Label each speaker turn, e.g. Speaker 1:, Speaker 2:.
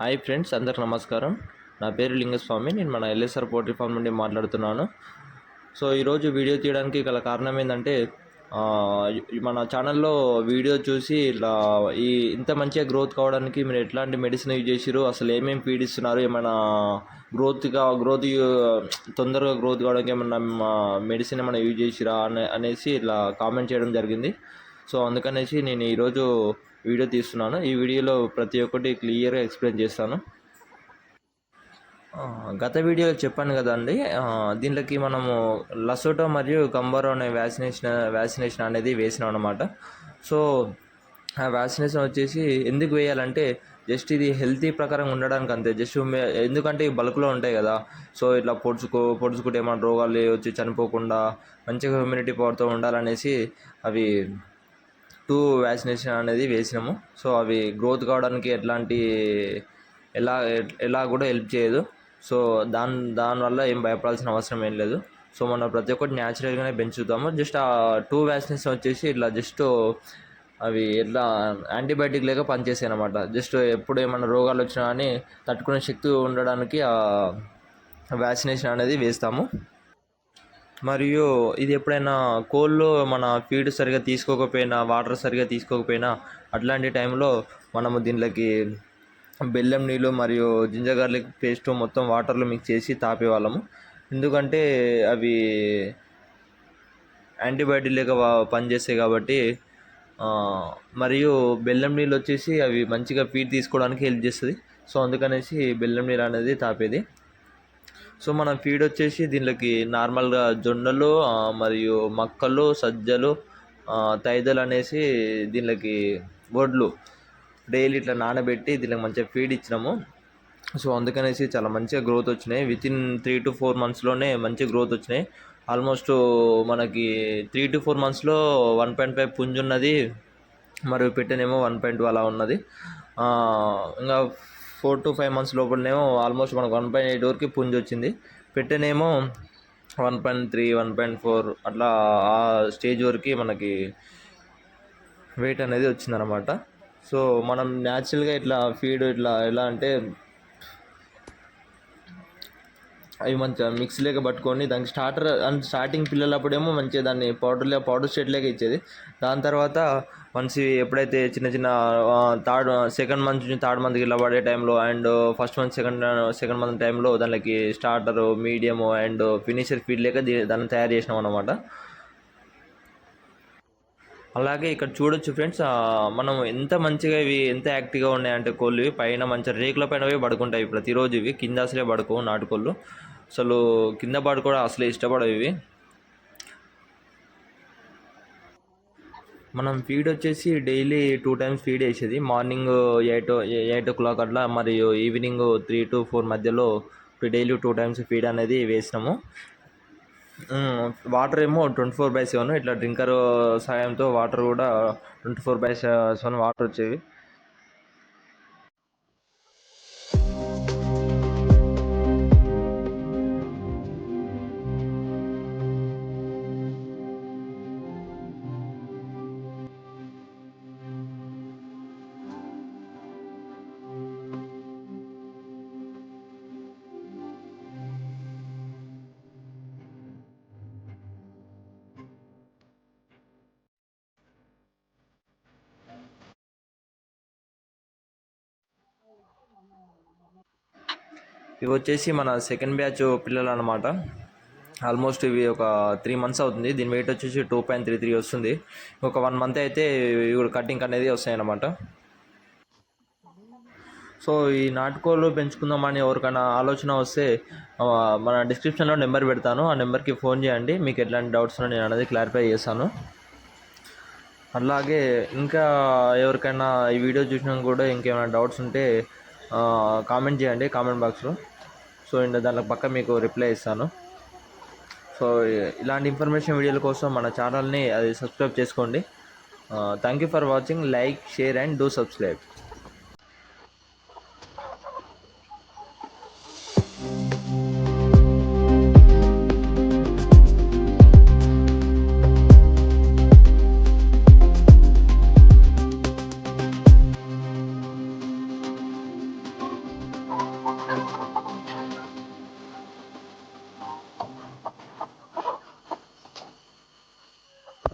Speaker 1: Hi friends అందరికి నమస్కారం. నా పేరు లింగస్వామి నేను మన ఎల్ఎస్ఆర్ పోల్ట్రీ ఫామ్ నుండి మాట్లాడుతున్నాను. సో ఈరోజు వీడియో తీయడానికి గల కారణం ఏంటంటే మన ఛానల్లో వీడియో చూసి ఇలా ఈ ఇంత మంచిగా గ్రోత్ కావడానికి మీరు ఎట్లాంటి మెడిసిన్ యూజ్ చేసిరు అసలు ఏమేమి ఫీడ్ ఇస్తున్నారు ఏమైనా గ్రోత్గా గ్రోత్ తొందరగా గ్రోత్ కావడానికి ఏమన్నా మెడిసిన్ ఏమైనా యూజ్ చేసిరా అనే అనేసి ఇలా కామెంట్ చేయడం జరిగింది. సో అందుకనేసి నేను ఈరోజు వీడియో తీస్తున్నాను. ఈ వీడియోలో ప్రతి ఒక్కటి క్లియర్గా ఎక్స్ప్లెయిన్ చేస్తాను. గత వీడియోలో చెప్పాను కదండి ఆ, దీంట్లోకి మనము లసోటో మరియు కంబారో అనే వ్యాక్సినేషన్ వ్యాక్సినేషన్ అనేది వేసినాం అనమాట సో ఆ వ్యాక్సినేషన్ వచ్చేసి ఎందుకు వేయాలంటే జస్ట్ ఇది హెల్తీ ప్రకారం ఉండడానికి అంతే. జస్ట్ ఎందుకంటే ఈ బల్క్లో ఉంటాయి కదా సో ఇట్లా పొడుచుకో పొడుచుకుంటే ఏమైనా రోగాలు వచ్చి చనిపోకుండా మంచిగా హ్యూమినిటీ పవర్తో ఉండాలనేసి అవి టూ వ్యాక్సినేషన్ అనేది వేసినాము. సో అవి గ్రోత్ కావడానికి ఎట్లాంటి ఎలా ఎలా కూడా హెల్ప్ చేయదు. సో దాని దానివల్ల ఏం భయపడాల్సిన అవసరం ఏం లేదు. సో మనం ప్రతి ఒక్కటి న్యాచురల్గానే పెంచుతాము. జస్ట్ ఆ టూ వ్యాక్సినేషన్ వచ్చేసి ఇట్లా జస్ట్ అవి ఎట్లా యాంటీబయాటిక్ లేక పనిచేసాయి అనమాట జస్ట్ ఎప్పుడు ఏమైనా రోగాలు వచ్చినా కానీ తట్టుకునే శక్తి ఉండడానికి ఆ వ్యాక్సినేషన్ అనేది వేస్తాము. మరియు ఇది ఎప్పుడైనా కోళ్ళు మన ఫీడ్ సరిగా తీసుకోకపోయినా వాటర్ సరిగా తీసుకోకపోయినా అట్లాంటి టైంలో మనము దీంట్లోకి బెల్లం నీళ్ళు మరియు జింజర్ గార్లిక్ పేస్ట్ మొత్తం వాటర్లో మిక్స్ చేసి తాపేవాళ్ళము. ఎందుకంటే అవి యాంటీబయాటిక్ పనిచేస్తాయి కాబట్టి మరియు బెల్లం నీళ్ళు వచ్చేసి అవి మంచిగా ఫీడ్ తీసుకోవడానికి హెల్ప్ చేస్తుంది. సో అందుకనేసి బెల్లం నీళ్ళు అనేది తాపేది. సో మన ఫీడ్ వచ్చేసి దీనికి నార్మల్గా జొన్నలు మరియు మక్కలు సజ్జలు తైదలు అనేసి దీనికి వడ్లు డైలీ ఇట్లా నానబెట్టి దీనికి మంచిగా ఫీడ్ ఇచ్చినాము. సో అందుకనేసి చాలా మంచిగా గ్రోత్ వచ్చినాయి. With in three to four మంత్స్లోనే మంచి గ్రోత్ వచ్చినాయి. ఆల్మోస్ట్ మనకి త్రీ టు ఫోర్ మంత్స్లో వన్ పాయింట్ ఫైవ్ పుంజు ఉన్నది మరియు పెట్టనేమో వన్ పాయింట్ అలా ఉన్నది. ఇంకా ఫోర్ టు ఫైవ్ మంత్స్ లోపలనేమో ఆల్మోస్ట్ మనకు వన్ పాయింట్ ఎయిట్ వరకు పుంజ్ వచ్చింది. పెట్టనేమో one point three one point four అట్లా ఆ స్టేజ్ వరకు మనకి వెయిట్ అనేది వచ్చిందనమాట సో మనం న్యాచురల్గా ఇట్లా ఫీడ్ ఇట్లా ఎలా అంటే అవి మంచిగా మిక్స్ లేక పట్టుకొని దానికి స్టార్టర్ అండ్ స్టార్టింగ్ పిల్లలప్పుడేమో మంచిగా దాన్ని పౌడర్ పౌడర్ స్టేట్ లేక ఇచ్చేది. దాని తర్వాత మనిషి ఎప్పుడైతే చిన్న చిన్న థర్డ్ సెకండ్ మంత్ నుంచి థర్డ్ మంత్కి ఇలా పడే టైంలో and first month second second month టైంలో దానికి starter medium and finisher feed లేక దాన్ని తయారు చేసినాం అనమాట అలాగే ఇక్కడ చూడొచ్చు ఫ్రెండ్స్ మనం ఎంత మంచిగా ఇవి ఎంత యాక్టివ్గా ఉన్నాయంటే కోళ్ళు ఇవి పైన మంచిగా రేకుల పైన పోయి పడుకుంటాయి ప్రతిరోజు ఇవి కింద అసలే పడుకో నాటుకోళ్ళు. అసలు కింద పడుకోవడం అసలే ఇష్టపడవు ఇవి. మనం ఫీడ్ వచ్చేసి డైలీ టూ టైమ్స్ ఫీడ్ వేసేది morning eight eight o'clock అట్లా మరియు ఈవినింగ్ త్రీ టు ఫోర్ మధ్యలో డైలీ టూ టైమ్స్ ఫీడ్ అనేది వేసినాము. వాటర్ ఏమో ట్వంటీ ఫోర్ బై సెవెన్ ఇట్లా డ్రింకర్ సాయంతో వాటర్ కూడా twenty four by seven water వచ్చేవి. ఇవి వచ్చేసి మన సెకండ్ బ్యాచ్ పిల్లలు అనమాట ఆల్మోస్ట్ ఇవి ఒక త్రీ మంత్స్ అవుతుంది. దీని వెయిట్ వచ్చేసి టూ పాయింట్ త్రీ త్రీ వస్తుంది. ఒక వన్ మంత్ అయితే ఇవి కటింగ్ అనేది వస్తాయి అన్నమాట సో ఈ నాటుకోళ్ళు పెంచుకుందామని ఎవరికైనా ఆలోచన వస్తే మన డిస్క్రిప్షన్లో నెంబర్ పెడతాను. ఆ నెంబర్కి ఫోన్ చేయండి. మీకు ఎట్లాంటి డౌట్స్ నేను అనేది క్లారిఫై చేస్తాను. అలాగే ఇంకా ఎవరికైనా ఈ వీడియో చూసినా కూడా ఇంకేమైనా డౌట్స్ ఉంటే కామెంట్ చేయండి. కామెంట్ బాక్స్లో సో అండ్ దాని పక్క మీకు రిప్లై ఇస్తాను. సో ఇలాంటి ఇన్ఫర్మేషన్ వీడియోల కోసం మన ఛానల్ని అది సబ్స్క్రైబ్ చేసుకోండి. Thank you for watching like share and do subscribe